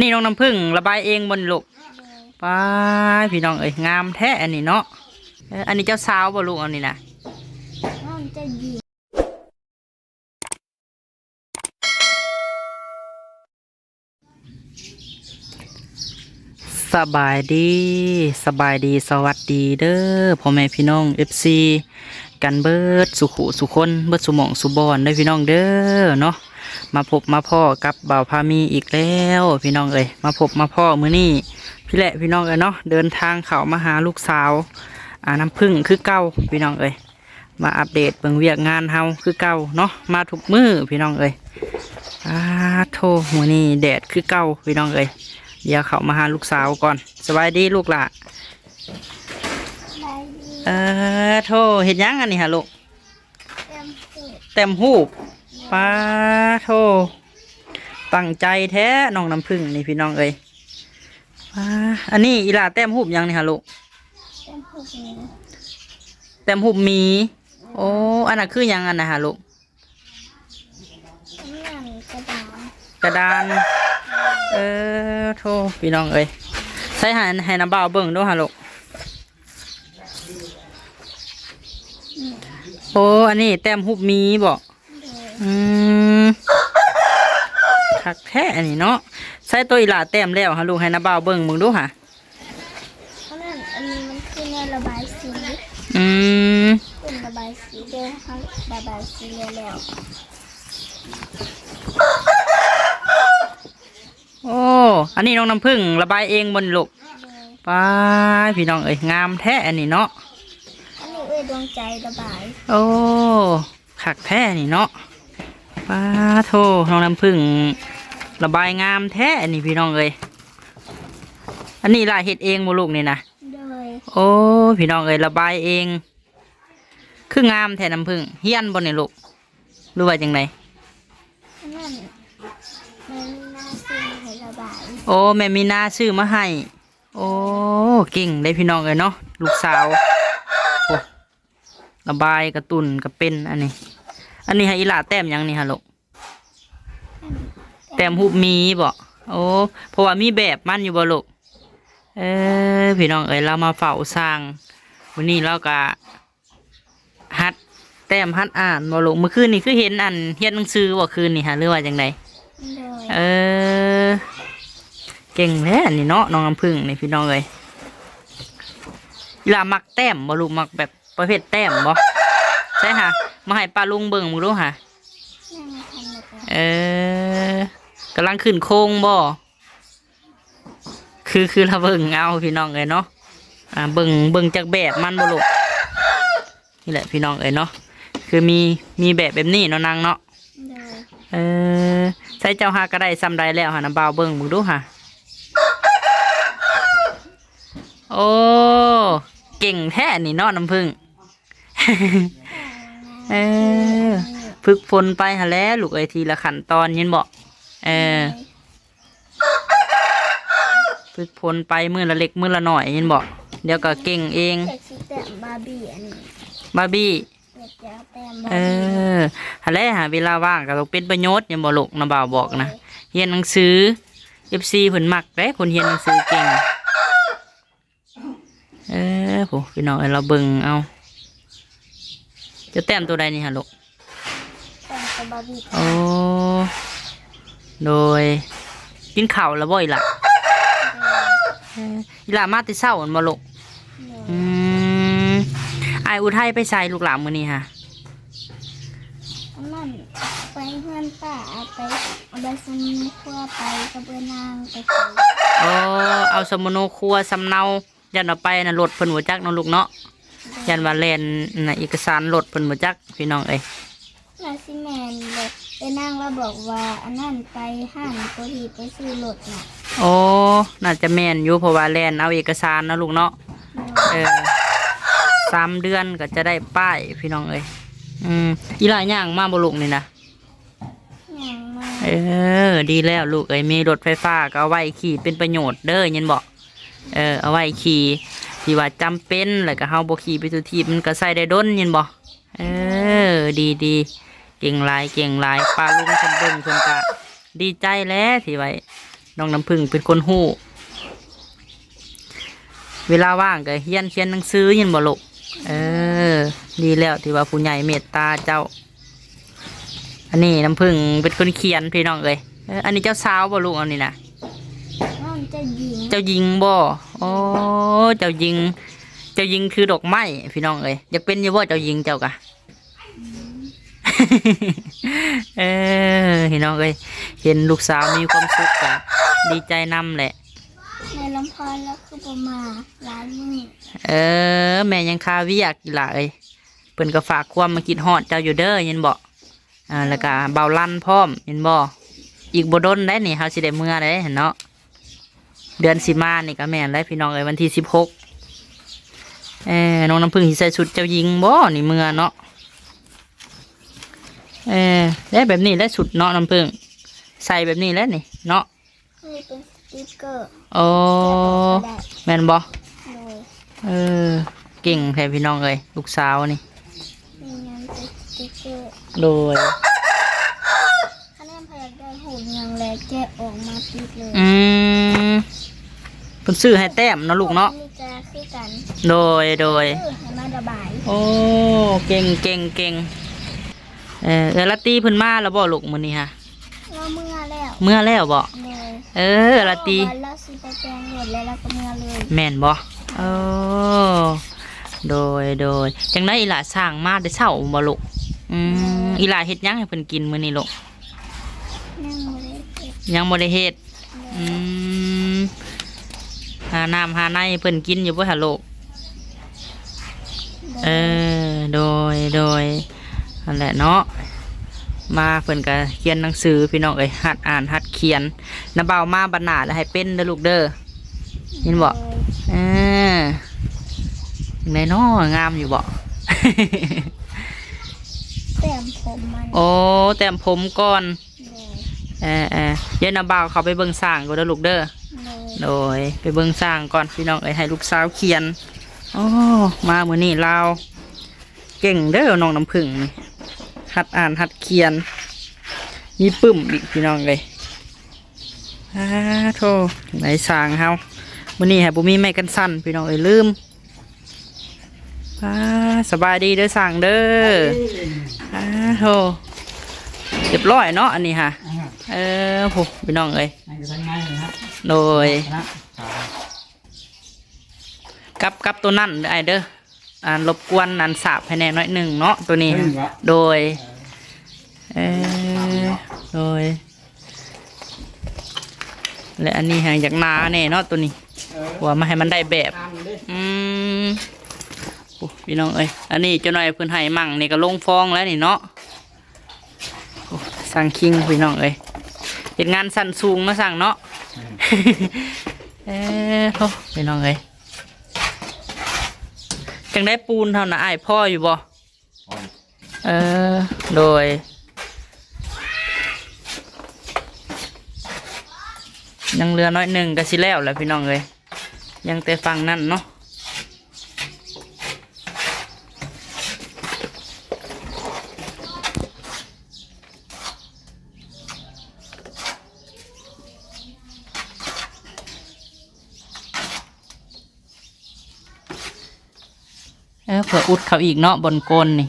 นี่น้องน้ำผึ้งระบายเองบนลูกไป้าพี่น้องเอ้ยงามแท้อันนี้เนาะเอ้ออันนี้เจ้าสาวบ่ลูกอันนี้นะน้องจะยิงสบายดีสบายดีสวัสดีเด้อพ่อแม่พี่น้อง FC กันเบิดสุขุสุคนเบิดสุหมองสุบอนเด้อพี่น้องเด้อเนาะ มาพบมาพ่อกับบ่าวพามีอีกแล้วพี่น้องเอ้ยมาพบมาพ่อมื้อนี้พี่แหละพี่น้องเอ้ยเนาะเดินทางเข้ามาหาลูกสาวอ่าน้ำพึ่งคือเก่าพี่น้องเอ้ยมาอัปเดตเบิ่งเวียกงานเฮาคือเก่าเนาะมาทุกมื้อพี่น้องเอ้ยอาโทมื้อนี้แดดคือเก่าพี่น้องเอ้ยเดี๋ยวเขามาหาลูกสาวก่อนสบายดีลูกล่ะได้ดีเออโทเห็นยังอันนี้ฮะลูกเต็มสุดเต็มหูบ ป้าโทตั้งใจแท้น้องน้ำพึ่งนี่พี่น้องเอ้ยป้าอันนี้อีหลาแต้มหูบยังนี่ฮะลูกเต็มสุดนี้แต้มหูบหมี โอ้ อันนั้นคือหยังอันนะฮะลูกน้ำหนังกระดาษกระดาน เออโทพี่น้องเอ้ยใส่ใหายให้น้ำเบาเบิ่งด้วยฮะลูกโอ้ อันนี้แต้มหูบหมีบอกโดย อืมคักแท้อันนี้เนาะใส่ตัวอีหลาแต้มแล้วฮะลูกให้นาบ่าวเบิ่งมึงดูค่ะ เพราะนั่นอันนี้มันคือแนวระบายสีอืมเป็นระบายสีเดิมเขาระบายสีแล้วโอ้ อันนี้น้องน้ำผึ้งระบายเองบนลูกโดยป้าพี่น้องเอ้ยงามแท้อันนี้เนาะ อันนี้เอ้ยดวงใจระบาย โอ้คักแท้นี่เนาะ ป้าโทน้องน้ำผึ้งระบายงามแท้อันนี้พี่น้องเอ้ยอันนี้ลายเฮ็ดเองบ่ลูกนี่นะโดยโอ้พี่น้องเอ้ยระบายเอง คืองามแท้น้ำผึ้งเฮียนบนนี่ลูกหรือว่าจังไดเพราะนั่นมันมีหน้าสีให้ระบายโอ้แม่มีนาซื้อมาให้โอ้เก่งได้พี่น้องเลยเนาะลูกสาวโอ้ระบายกระตุนกระเป็นอันนี้ อันนี้ให้อีหลาแต้มหยังนี่ฮะลูกแต้มหูบมีบ่โอ้เพราะว่ามีแบบมันอยู่บ่ลูกเออพี่น้องเอ้ยเรามาเฝ้าสร้างวันนี้เราก็ฮัดแต้มฮัดอ่านบ่ลูกเมื่อคืนนี่คือเห็นอันเรียนหนังสือบ่คืนนี่ฮะหรือว่าจังไดโดยเออ เก่งแท้นี่เนาะน้องน้ำพึ่งนี่พี่น้องเอ้ยอีหลามักแต้มบ่ลูกมักแบบประเภทแต้มบ่ใช่ค่ะ มาให้ป้าลุงเบิ่งมึงดูค่ะนั่งทำแบบนั้นเออกำลังขึ้นโค้งบ่คือคือเราเบิ่งเอาพี่น้องเอ้ยเนาะอ่าเบิ่งเบิ่งจากแบบมันบ่ลูกนี่แหละพี่น้องเอ้ยเนาะคือมีมีแบบแบบนี้เนาะนางเนาะโดยเออใส่เจ้าหาก็ได้ซ้ำใดแล้วหาน้ำบ่าวเบิ่งมึงดูค่ะโอ้เก่งแท้นี่เนาะน้ำพึ่ง เออฝึกฝนไปหาแล้วลูกไอยทีละขั้นตอนยินบอกเออฝึกฝนไปมือละเล็กมือละหน่อยยินบอกเดี๋ยวก็เก่งเองเด็กสีแต้มบาร์บี้อันนี้บาร์บี้เด็กยาวแต้มบาเอร์บี้อหาแล้วหาเวลาว่างก็ต้องเป็นประโยชน์อยังบอกลูกน้ำบ่าวบอกนะเรียนหนังสือเอฟซีเพิ่นมักได้คนเรียนหนังสือเก่งเออโหพี่น้องเอ้ยเราเบิ่งเอา จะแต้มตัวใดนี่ฮะลูกแต้มกับบาร์บี้โอ้โดยกินข้าวแล้วบ่อีหล่ะเอออีหล่ามาแต่เช้าอันบ่ลูกอืมอายอุทัยไปใส่ลูกหลานมื้อนี้ฮะอันนั้นไปเพื่อนป้าเอาไปเอาไปซุนขั้วไปกระเบือนางไปขายโอ้เอาสมุนครัวสำเนายันเอาไปน่ะรถเพิ่นบ่จักเนาะลูกเนาะ ยันว่าแลนน่ะเอกสารรถเพิ่นบ่จักพี่น้องเอ้ยนาซิแมนเลยไปนั่งแล้วบอกว่าอันนั้นไปห้างตัวทีไปซื้อรถน่ะโอ้น่าจะแม่นอยู่เพราะว่าแลนเอาเอกสารนะลูกเนาะเออสามเดือนก็จะได้ป้ายพี่น้องเอ้ยอืมอีหลายอย่างมาบ่ลูกนี่นะอย่างมาเออ ดีแล้วลูกเอ้ยมีรถไฟฟ้าก็เอาไว้ขี่เป็นประโยชน์เด้อยินบอกเออเอาไว้ขี่ ที่ว่าจำเป็นแล้วก็เฮาบ่ขี่ไปทุกที่มันก็ใส่ได้ด้นยินบอกเออดีดีเก่งหลายเก่งหลายป้าลุงเพิ่นเบิ่งเพิ่นก็ดีใจแล้วที่ไว้น้องน้ำพึ่งเป็นคนหู้ เวลาว่างก็เฮียนเขียนหนังสือยินบ่ลูกเออ ดีแล้วที่ว่าผู้ใหญ่เมตตาเจ้า อันนี้น้ำพึ่งเป็นคนเขียนพี่น้องเอ้ยอออันนี้เจ้าสาวบ่ลูกอันนี้นะ น้องจะหญิงเจ้าหญิงบ่โอ้เจ้าหญิง เจ้าหญิงคือดอกไม้พี่น้องเอ้ยอยากเป็นอยี่บ่เจ้าหญิงเจ้ากะเออพี่น้องเอ้ยเห็นลูกสาวมีความสุขกะดีใจนำแหละในลำพอนแล้วคือประมาร้านมือเออ แม่ยังคาเวิยากอีหล่ะเอ้ยเพิ่นก็ฝากความมาคิดฮอดเจ้าอยู่เด้อเห็นบ่อ่าแล้วก็เบาลั่นพร้อมเห็นบ่อีกบ่ดนได้นี่เฮาสิได้เมื่อได้เห็นเนาะ เดือนสิมานี่ก็แม่นได้พี่น้องเอ้ยวันที่16เออน้องน้ำพึ่งสิใส่ชุดเจ้าหญิงบ่นี่เมื่อเนาะเออได้แบบนี้แล้วชุดเนาะน้ำพึ่งใส่แบบนี้แล้วนี่เนาะนี่เป็นสติ๊กเกอร์โอ้ได้แม่นบ่โดยเออเก่งแท้พี่น้องเอ้ยลูกสาวนี่มีงานเป็นสติ๊กเกอร์โดยคะแนนพยักได้หูยังแลแกะออกมาติดเลยอืมเพิ่นซื้อให้แต้มเนาะลูกเนาะนี่จะคือกันโดยโดยคือให้มาระบายโอ้ เก่งเก่งเก่งเออเออลาตีเพิ่นมาแล้วบ่ลูกมื้อนี้ฮะ เราเมื่อแล้วเมื่อแล้วบ่เลยเออลาตี วันละสิไปแจงหมดแล้วเราก็เมื่อเลยแม่นบ่โอ้โดยโดยจังได๋อีหล่าสร้างมาได้เช้าบ่ลูกอืมอีหล่าเฮ็ดหยังให้เพิ่นกินมื้อนี้ลูก นั่งเลยเก็บยังบ่ได้เฮ็ดเลอืยม หาน้ำหาในให้เพิ่นกินอยู่บ่ฮะลูกเออ โดยโดยนั่นแหละเนาะมาเพิ่นก็เขียนหนังสือพี่น้องเอ้ยหัดอ่านหัดเขียนน้าเบามาบรรณาแล้วให้เป็นเด้อลูกเด้อยินบ่เออจังไดเนาะงามอยู่บ่แต้มผมมันโอ้แต้มผมก่อนเลยเออเออเดี๋ยวน้าเบาเขาไปเบิ่งสร้างก็เด้อลูกเด้อเลย โดยไปเบิ่งสร้างก่อนพี่น้องเอ้ยให้ลูกสาวเขียนโอ้มามื้อนี้เราวเก่งเด้อน้องน้ำผึ้งนี่หัดอ่านหัดเขียน มีปึ้มอีกพี่น้องเลยอ้าโธ่ไหนสร้างเฮามื้อนี้ให้บ่มีไม้กันสั่นพี่น้องเอ้ยลืมอ้าสบายดีเด้อสร้างเด้ออ้าโธ่เรียบร้อยเนาะอันนี้ค่ะ เออโหพี่น้องเอ้ย นั่นก็ทั้งไงนะโดยนะกับกับตัวนั่นเด้อไอเด้ออ่ารบกวนอันสาบภายในน้อยหนึ่งเนาะตัวนี้เพิ่งวะโดยเออโดย และอันนี้หางจากนาแน่เนาะตัวนี้เออว่ามาให้มันได้แบบ ตามเลยอืมโอ้พี่น้องเอ้ย อันนี้เจ้าหน่อยเพิ่นให้มั่งนี่ก็ลงฟองแล้วนี่เนาะโอ้สั่งคิงพี่น้องเอ้ยเห็นงานสั่นสูงมาสั่งเนาะ เออโธ่พี่น้องเอ้ยจังได้ปูนเท่านะไอ้ายพ่ออยู่บ่เออ โดย ยังเรือน้อยหนึ่งก็สิแล้วแหละพี่น้องเอ้ยยังแต่ฟังนั่นเนาะ ออเผื่ออุดเขาอีกเนาะบนโกนนี่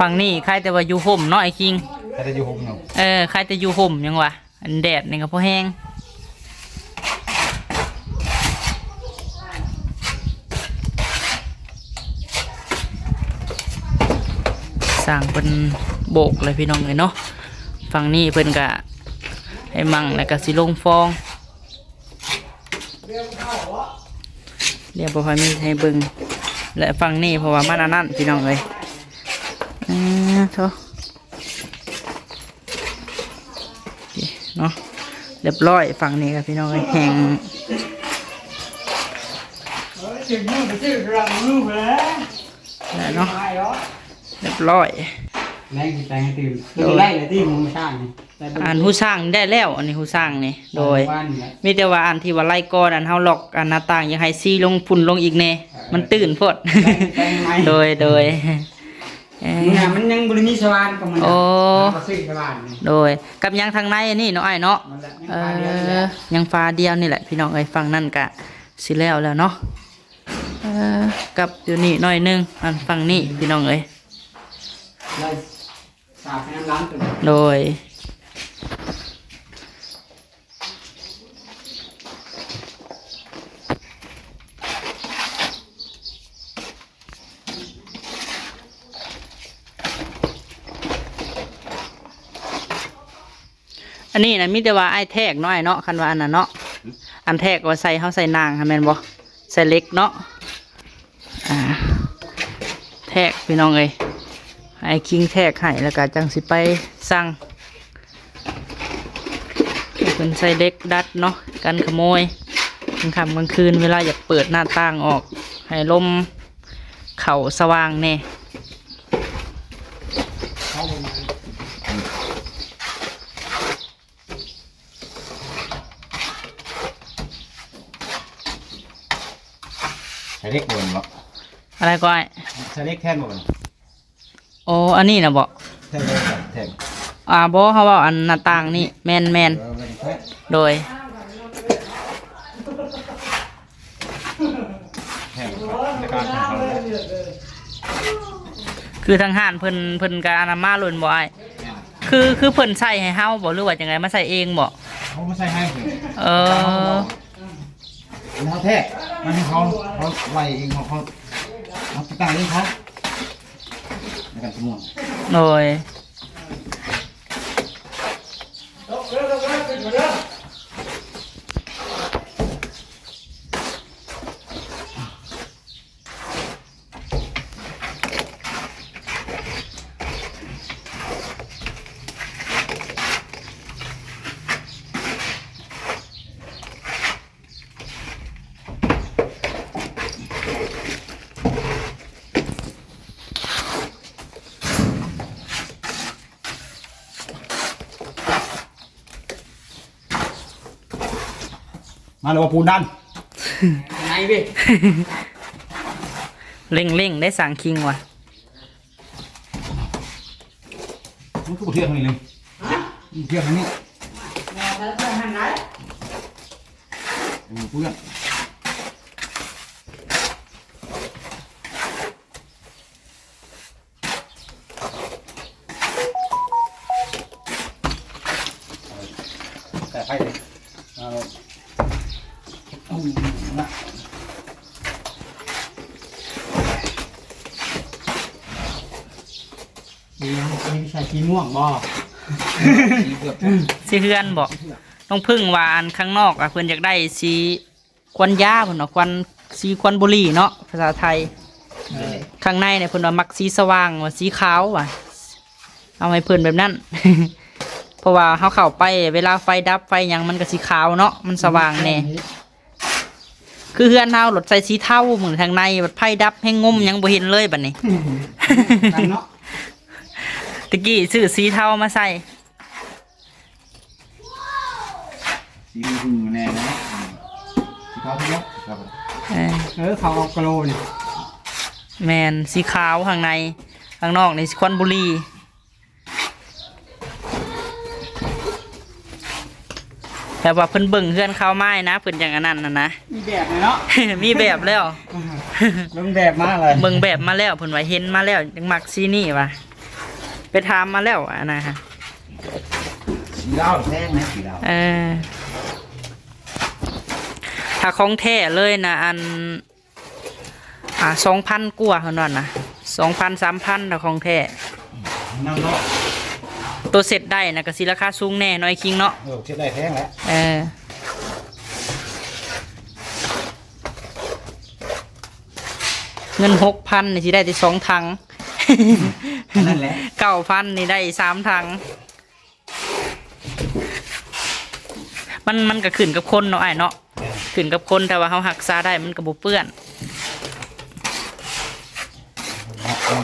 ฝั่งนี้ใครแต่ว่าอยู่ห่มเนาะไอ้คิงแต่จะอยู่หงเนาะเออใครจะอยู่ห่มยังวะอันแดดนี่ก็พอแห้งสั่งเป็น โบกเลยพี่น้องเลยเนาะฝั่งนี้เพิ่นกะให้มั่งแล้วก็สิลงฟองเดี๋ยวบ่ค่อยมีให้เบิ่งและฝั่งนี้เพราะว่ามันอันนั้นพี่น้องเลยอือโธ่เนาะเรียบร้อยฝั่งนี้ครับพี่น้องเอ้ยแห้งเออถึงมือไปซื้อกระมือไปแล้วแล้วเนาะไม่หรอเรียบร้อย แม่งสิไปให้ตื่นตื่นไล่เลยที่มึงไม่สร้างนี่แต่อันหูสร้างได้แล้ว อันนี้หูสร้างนี่โดย บ้านนี่แหละมีแต่ว่าอันที่ว่าไล่ก่อนอันเฮาล็อกอันหน้าต่างยังให้ซีลงฝุ่นลงอีกแน่มันตื่นโพดแต่งใหม่โดยโดยเอ่อนี่นะมันยังบริมีสว่านกับมันโอ้ ก็ซื้อสว่านนี่โดยกับยังทางในอันนี้เนาะไอ้ายเนาะ มันแหละเอยังปลาเดียวนี่แหละอยังฟ้าเดียวนี่แหละ พี่น้องเอ้ยฟังนั่นกะสิแล้วแล้วเนาะเออกับอยู่นี่หน่อยหนึงอันฟังนี่พี่น้องเอ้ยไล่ สาบให้น้ำล้างตัวโดย อันนี้นะมีแต่ว่าไอ้แทกเนาะไอ้เนาะคันว่าอันนั้นเนาะอันแทกว่าใส่เฮาใส่นางค่ะแม่นบ่ใส่เล็กเนาะอ่าแทกพี่น้องเอ้ย ไอ้คิงแทกให้แล้วก็จังสิไปสั่งเป็นใส่เล็กดัดเนาะกันขโมยกลางค่ำกลางคืนเวลาอยากเปิดหน้าต่างออก ให้ลมเข่าสว่างแน่เข้ามาใช้เล็กบนบ่อะไรก็ไอ้ใช้เล็กแท่นบ่น โอ้อันนี้นะบอกแท่นเล็กแท่นอ่าบอเขาว่าอันหน้าต่างนี่แมนแมนเออเป็นแท่นโดยแท่นในการของเขาเลยคือทางห้านเพิ่นเพิ่นกาอนามาลุนบ่ไอ้คือคือเพิ่นใส่ให้เฮาบ่หรือว่าจังไงมาใส่เองบ่เขาไม่ใช่ให้คือเออเขาแท้มันให้เขาเขาไล่เองเขาเขาเขาติดตั้งเองเขา ในทุกมุนโดย มาเลยว่าปูนดันไหนพี่เร่งเร่งได้สั่งคิงว่ะมันคือเทียบนี่เลยเทียบนี่แม่แล้วไปหันไหนเพื่อน แต่ไปเลยเอาเอาละ ดีนะอันนี้ใส่ขี้ม่วงบ่สีเกือบสิเฮือนบ่ต้องพึ่งว่าอันข้างนอกอะเพิ่นอยากได้สีควันยาเพิ่นเนาะควันสีควันบุหรี่เนาะภาษาไทย ข้างในเนี่ยเพิ่นว่ามักสีสว่างว่าสีขาวว่ะเอาให้เพิ่นแบบนั้นเพราะว่าเฮาเข้าไปเวลาไฟดับไฟหยังมันก็สีขาวเนาะมันสว่างแน่ คือเฮือนเฮารถใส่สีเทาเหมือนทางในบัดไฟดับให้งมหยังบ่เห็นเลยบัดนี้กันเนาะตะกี้ซื้อสีเทามาใส่ สีหึงแน่นะสีขาวทุกอย่างครับเออเออเขาเอากะโหลนี่แมนสีขาวข้างในข้างนอกนี่ควันบุหรี่ แต่ว่าเพิ่นเบิ่งเฮือนเข้าวไม้นะเพิ่นอย่างอันนั้นน่ะนะ มีแบบเลยเนาะ มีแบบแล้วเบิ่งแบบมาเลยเบิ่งแบบมาแล้วเพิ่นว่าเห็นมาแล้วยังมักซีนี่ว่ะไปถามมาแล้วอันนะฮะสีดาวแท่งนะสีดาวเออถ้าของแท้เลยนะอัน อ่าสองพันกว่าเท่านั้นนะสองพันสามพันถ้าของแท้นั่งเนาะ ตัวเสร็จได้นะก็สิราคาสูงแน่น้อยคิงเนาะเออเช็ดได้แท่งแล้วเออเงินหกพันนี่สิได้ที่สองถังนั่นแหละเก้าพันนี่ได้สามถัง มันมันก็ขึ้นกับคนเนาะไอ้ายเนาะขึ้นกับคนแต่ว่าเขาหักษาได้มันก็บ่เปื้อน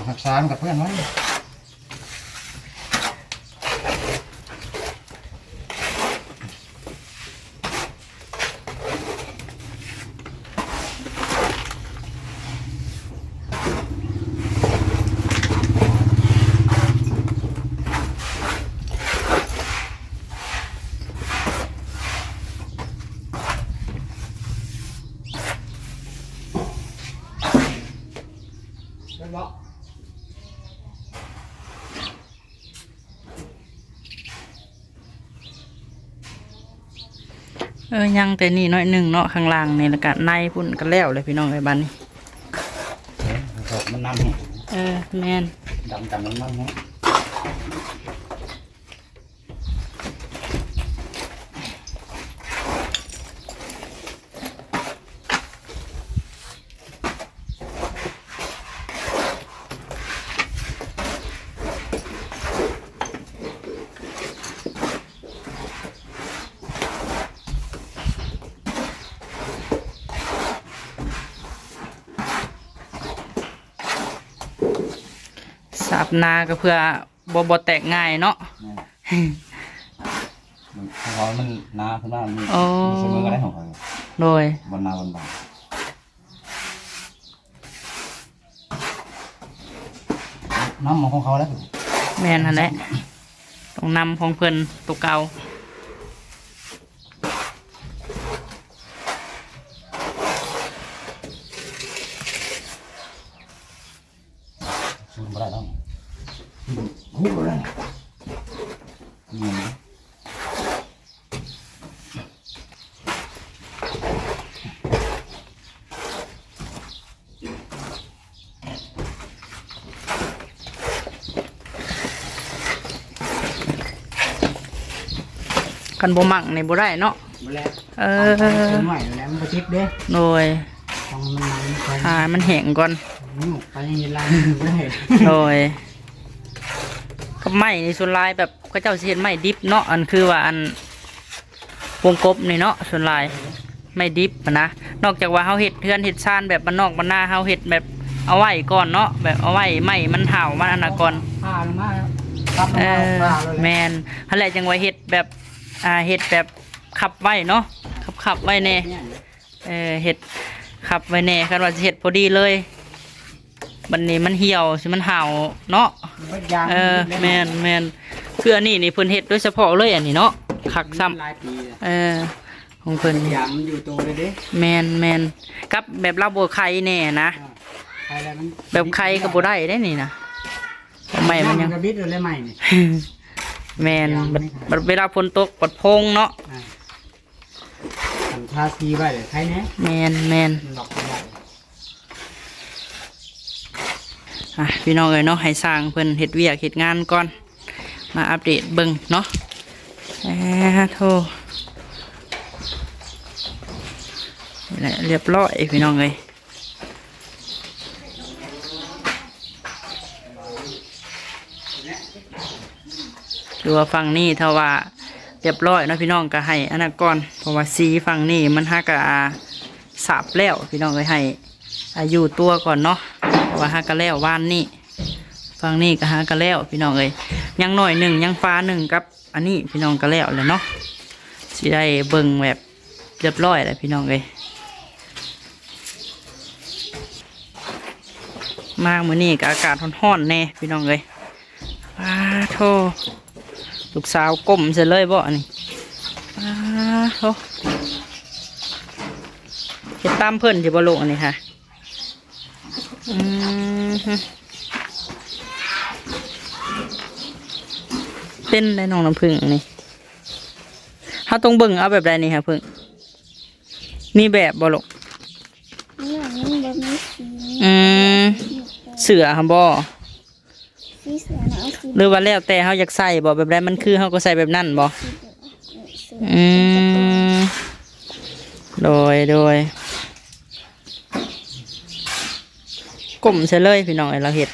หักษากับเพื่อนไว้ ออยังแต่นี่น้อยหนึ่งเนาะข้างล่างนี่แล้วก็ในพุ่นก็แล้วเลยพี่น้องไอ้บ้านนี้ครับมันน้ำแห้งเออแมนดำกันมันน้ำ สาบนาก็เพื่อบ่บ่แตกง่ายเนาะมันเขามันนาเพิ่นว่ามันอ๋อมันเสมอกันได้ของเขาโดย บนนาบนบานน้ำของเขาแล้วแมนนั่นแหละต้องนำของเพิ่นตัวเก่าซูนบ่ได้แล้ว หูบ่ได้เงินกันบ่มั่งในบ่ได้เนาะมาแล้วเอเอออใหม่แล้วมันก็ชิดเด้โดยต้องมันมันคอยหามันแห้งก่อนนุ่มไปยังไงไม่ได้โดยกับ ไม้ในส่วนลายแบบเขาเจ้าสิเฮ็ดไม้ดิบเนาะอันคือว่าอันวงกบนี่เนาะส่วนลายไม้ดิบอะนะนอกจากว่าเฮาเฮ็ดเทือนเฮ็ดชานแบบบ้านนอกบ้านนาเฮาเฮ็ดแบบเอาไว้ก่อนเนาะแบบเอาไว้ไม้มันเห่ามันอันน่ะก่อนผ่าลงมาครับเอมาอผ่าเลยแมนหั่นแหละจังว่าเฮ็ดแบบอ่าเฮ็ดแบบขับไว้เนาะขับขับไว้แน่เนี่ยเออเฮ็ดขับไว้แน่คันว่าสิเฮ็ดพอดีเลย บัดนี้มันเหี่ยวสิมันเห่าเนาะมันยางเออแมนแมนคืออันนี้นี่เพิ่นเฮ็ดโดยเฉพาะเลยอันนี้เนาะคักซ้ำหลายปีแล้วเออของเพิ่นยางมันอยู่ตัวเลยเด้แมนแมนกับแบบลาบัวไข่แน่นะใครแล้วมันแบบไข่ก็บ่ได้ได้นี่นะไม่มันยังกระบิดเลยใหม่นี่แมนบัดบัดเวลาฝนตกปัดพงเนาะอ่าทำทาสีไว้เลยใครเนี้ยแมนแมนมันหลอกไม่ได้ อะพี่น้องเอ้ยเนาะให้สร้างเพิ่นเฮ็ดเวียกเฮ็ดงานก่อน มาอัปเดตเบิ่งเนาะแหมโทนี่แหละเรียบร้อยพี่น้องเอ้ยคือว่าฝั่งนี้ถ้าว่าเรียบร้อยนะพี่น้องก็ให้อันนั้นก่อนเพราะว่าสีฝั่งนี้มันฮักกะสาบแล้วพี่น้องเอ้ยให้ อายุตัวก่อนเนาะว่าฮักกะแล้วว่านนี่ฝั่งนี้ก็ฮักกะแล้วพี่น้องเอ้ยยังหน่อยหนึ่งยังฟ้าหนึ่งกับ อันนี้พี่น้องก็แล้วเลยเนาะสิได้เบิ่งแบบเรียบร้อยเลยพี่น้องเอ้ยมาเมื้อนี้ก็อากาศร้อนๆแน่พี่น้องเอ้ยอ้าโธ่ลูกสาวก้มเสเลยบ่นนี้อ้าโธ่เฮ็ดตามเพิ่นสิบ่ลงอันนี้ค่ะ อืมฮึเป็นได้น้องน้ำผึ้งอันนี่เฮาต้องเบิ่งเอาแบบใดนี่ค่ะผึ้งมีแบบบ่ลูกเนี่ยมันแบบมีสีอืมเสือค่ะบ่สีเสือนะเอาสีหรือว่าแล้วแต่เฮาอยากใส่บ่แบบใดมันคือเฮาก็ใส่แบบนั้นบ่เสืออืมโดยโดย กลมใช่เลยพี่น้องไอ้เราเห็ด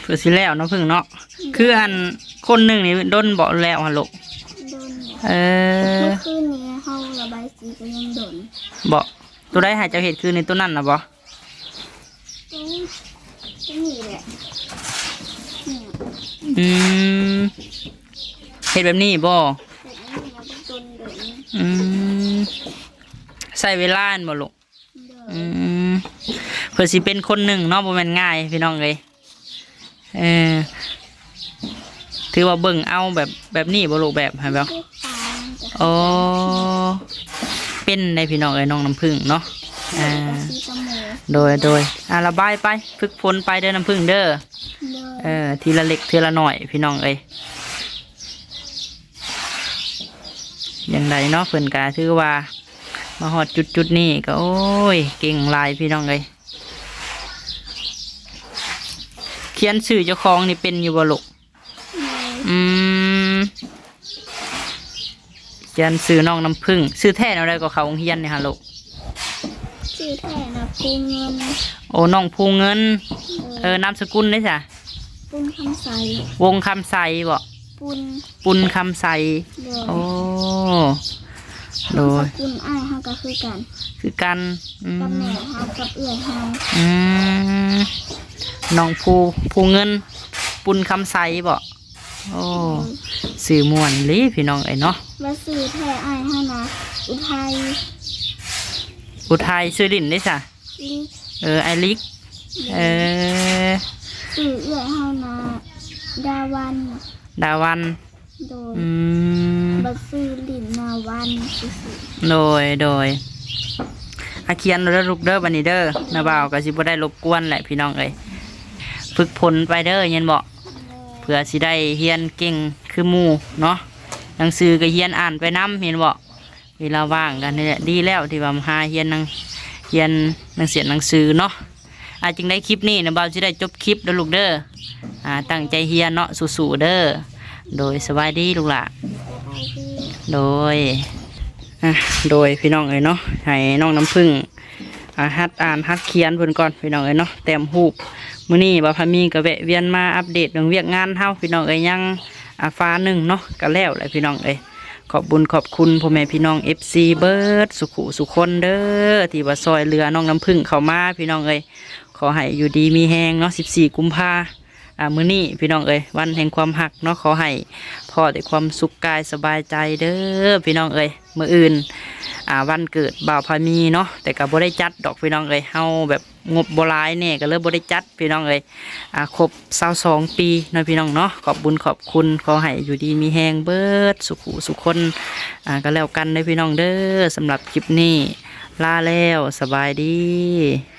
เพื่อสิแล้วเนาะพึ่งเนาะคืออันคนหนึ่งนี่ด้นเบาแล้วฮะลูกโดนเออเมื่อคืนนี้เฮาระบายสีก็ยังโดนบ่ตัวได้หายจากเห็ดคือในตัวนั่นนะบ่ตรง ที่นี่แหละเนี่ย อืมเฮ็ดแบบนี้บ่แต่อันนี้มันเป็นต้นเดินอืมใส่เวลาอันบ่ลูกเดินอืมเพื่อสิเป็นคนหนึ่งเนาะบ่แม่นง่าย พี่น้องเลยเออถือว่าเบิ่งเอาแบบแบบนี้บ่ลูกแบบให้แบบลูกตาลจะโอ้เป็นในพี่น้องเอ้ยน้องน้ำผึ้งเนาะอ่าสีตะโมโดยโดยอ่าระบายไป ฝึกฝนไปเด้อน้ำผึ้งเด้อ เดิเอนอทีละเล็กทีละหน่อยพี่น้องเอ้ยอย่างไรเนาะเพิ่นกาถือว่า มาหอดจุดจุดๆนี้ก็โอ้ย เก่งหลายพี่น้องเลยเขียนสื่อเจ้าของนี่เป็นอยู่บ่ลูกเลยอืมเขียนสื่อน้องน้ำผึ้งสื่อแท้อะไรก็เขาเฮียนเนี่ยฮะลูก ชื่อแท้นะปูเงินโอ้น้องภูเงินเอเอออนามสกุลได้จ้ะปุนคำใสวงคำใสบ่ปุนปุณคำใสเดินโอ้โดยปุนอ้ายเฮาก็คือกัน คือกันอืกับมแม่เฮากับเอื้อยเฮาอืมน้องภูภูเงิน ปุณคำใสบ่โอ้สื่อมวนเลยพี่น้องไอ้เนาะว่าชื่อแท้อ้ายเฮานะอุทัย อุทัยชื่อลินได้จ้ะลิเออไอริกเออชื่อเอื้อยเฮานะดาวันดาวันโดยอืมบัซื้อลินนาวันซื่อโดยโดยอาเคียนเด้อลูกเด้อบันนี้เด้อนาบ่าวก็สิบ่ได้รบกวนแหละพี่น้องเอ้ยฝึกผลไปเด้อเย็นบ่ๆเพื่อสิได้เฮียนเก่งคือหมู่เนาะหนังสือก็เฮียนอ่านไปนํเห็นบ่ เวลาว่างกันนี่แหละดีแล้วที่ว่ามาหาเฮียนนังเฮียนนังเสียนนังสือเนาะอาจึงได้คลิปนี้นะบ่าวสิได้จบคลิปเด้อลูกเด้ออ่าตั้งใจเฮียนเนาะสู้ๆเด้อโดยสบายดีลูกหล่ะโดยโดยพี่น้องเอ้ยเนาะให้น้องน้ำพึ่งฮัดอ่านฮัดเขียนเพิ่นก่อนพี่น้องเอ้ยเนาะแต้มหูปมื้อนี้บ่าวพามีก็แวะเวียนมาอัปเดตเรื่องเวียกงานเฮาพี่น้องเอ้ยยังอาฟ้าหนึ่งเนาะก็แล้วแหละพี่น้องเอ้ย ขอบบุญขอบคุณพ่อแม่พี่น้อง FC เบิร์ดสุขุสุขคนเด้อที่ว่าซอยเรือน้องน้ำพึ่งเข้ามาพี่น้องเอ้ยขอให้อยู่ดีมีแหงเนาะสิบสี่กุมภา อ่ามื้อนี้พี่น้องเอ้ยวันแห่งความหักเนาะขอให้พ่อได้ความสุขกายสบายใจเด้อพี่น้องเอ้ยมื้ออื่นอ่าวันเกิดบ่าวพามีเนาะแต่ก็บ่ได้จัดดอกพี่น้องเอ้ยเฮาแบบงบบ่หลายแน่ก็เลยบ่ได้จัดพี่น้องเอ้ยอ่าครบ22ปีเนาะพี่น้องเนาะขอบบุญขอบคุณขอให้อยู่ดีมีแฮงเบิดสุขสุขคนอ่าก็แล้วกันเด้พี่น้องเด้อสำหรับคลิปนี้ลาแล้วสบายดี